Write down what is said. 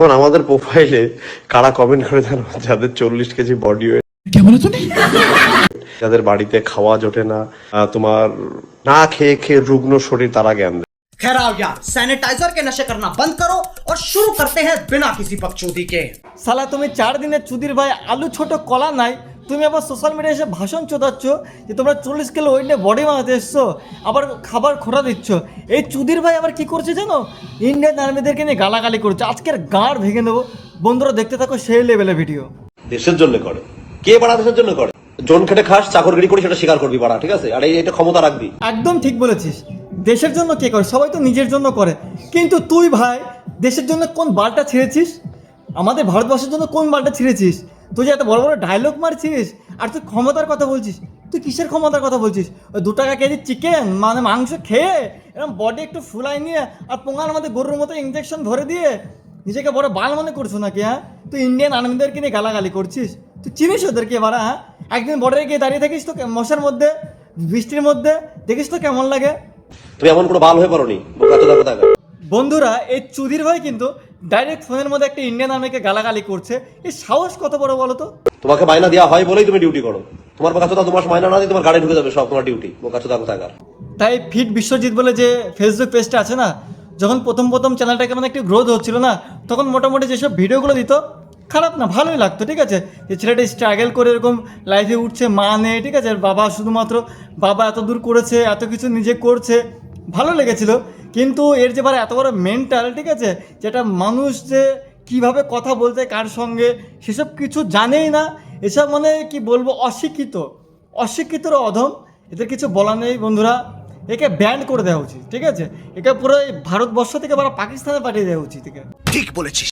এখন আমাদের প্রোফাইলে কারা কমেন্ট করে জানো যাদের চল্লিশ কেজি বডি ওয়েট যাদের বাড়িতে খাওয়া জোটে না আহ, তোমার না খেয়ে খেয়ে রুগ্ন শরীর তারা জ্ঞান দেয় खैर आओ यार सैनिटाइजर के नशे करना बंद करो और शुरू करते हैं बिना किसी बकचोदी के সালা তুমি চার দিনের চুদির ভাই আলু ছোট কলা নাই তুমি আবার সোশ্যাল মিডিয়ায় এসে ভাষণ চোদাচ্ছ যে তোমরা চল্লিশ কিলো ওয়েট বডি বানাতে এসছো আবার খাবার খোরা দিচ্ছ। এই চুদির ভাই আবার কি করছে জানো? ইন্ডিয়ান আর্মিদেরকে নিয়ে গালাগালি করছে। আজকের গাঁড় ভেঙে নেব বন্ধুরা দেখতে থাকো সেই লেভেলের ভিডিও দেশের জন্য করে। কে বাড়া দেশের জন্য করে? জন খেটে খাস চাকরগিরি করি সেটা স্বীকার করবি বাড়া ঠিক আছে? আর এই এটা ক্ষমতা রাখবি। একদম ঠিক বলেছিস। দেশের জন্য কে করে? সবাই তো নিজের জন্য করে। কিন্তু তুই ভাই দেশের জন্য কোন বালটা ছেড়েছিস? আমাদের ভারতবর্ষের জন্য কোন বালটা ছিঁড়েছিস? তুই যে এত বড় বড় ডায়লগ মারছিস আর তুই ক্ষমতার কথা বলছিস তুই কিসের ক্ষমতার কথা বলছিস? ওই দু টাকা কেজি চিকেন মানে মাংস খেয়ে এরকম বডি একটু ফুলাই নিয়ে আর পোঙার মধ্যে গরুর মতো ইঞ্জেকশন ধরে দিয়ে নিজেকে বড় বাল মনে করছ নাকি হ্যাঁ? তুই ইন্ডিয়ান আর্মিদেরকে নিয়ে গালাগালি করছিস? তুই চিনিস ওদেরকে এবার হ্যাঁ? একদিন বর্ডারে গিয়ে দাঁড়িয়ে থাকিস তো মশার মধ্যে বৃষ্টির মধ্যে দেখিস তো কেমন লাগে? তুমি এমন কোনো বাল হয়ে চোদা কোথাকার। বন্ধুরা এই চুদির ভাই কিন্তু ডাইরেক্ট ফোনের মধ্যে একটা ইন্ডিয়ান আর্মিকে গালাগালি করছে। এই সাহস কত বড় বলো তো? তোমাকে মাইনা দেওয়া হয় বলেই তুমি ডিউটি করো। তোমার বোকা চোদা তোমার মাইনা না দিয়ে তোমার গাড়ি ঢুকে যাবে সব তোমার ডিউটি বোকা চোদা কোথাকার তাই ফিট বিশ্বজিৎ বলে যে ফেসবুক পেজটা আছে না যখন প্রথম প্রথম চ্যানেলটাকে মানে একটু গ্রোথ হচ্ছিল না তখন মোটামুটি যেসব ভিডিওগুলো দিত খারাপ না ভালোই লাগতো ঠিক আছে? যে ছেলেটা স্ট্রাগল করে এরকম লাইফে উঠছে মা নেই ঠিক আছে? বাবা শুধুমাত্র বাবা এত দূর করেছে এত কিছু নিজে করছে ভালো লেগেছিল। কিন্তু এর যে এত বড় মেন্টাল ঠিক আছে? যেটা মানুষ যে কীভাবে কথা বলতে কার সঙ্গে, সেসব কিছু জানেই না। এসব মানে কি বলব, অশিক্ষিত। অশিক্ষিতর অধম, এদের কিছু বলা নেই বন্ধুরা। একে ব্যান্ড করে দেওয়া উচিত, ঠিক আছে? একে পুরো ভারতবর্ষ থেকে বা পাকিস্তানে পাঠিয়ে দেওয়া উচিত ঠিক বলেছিস।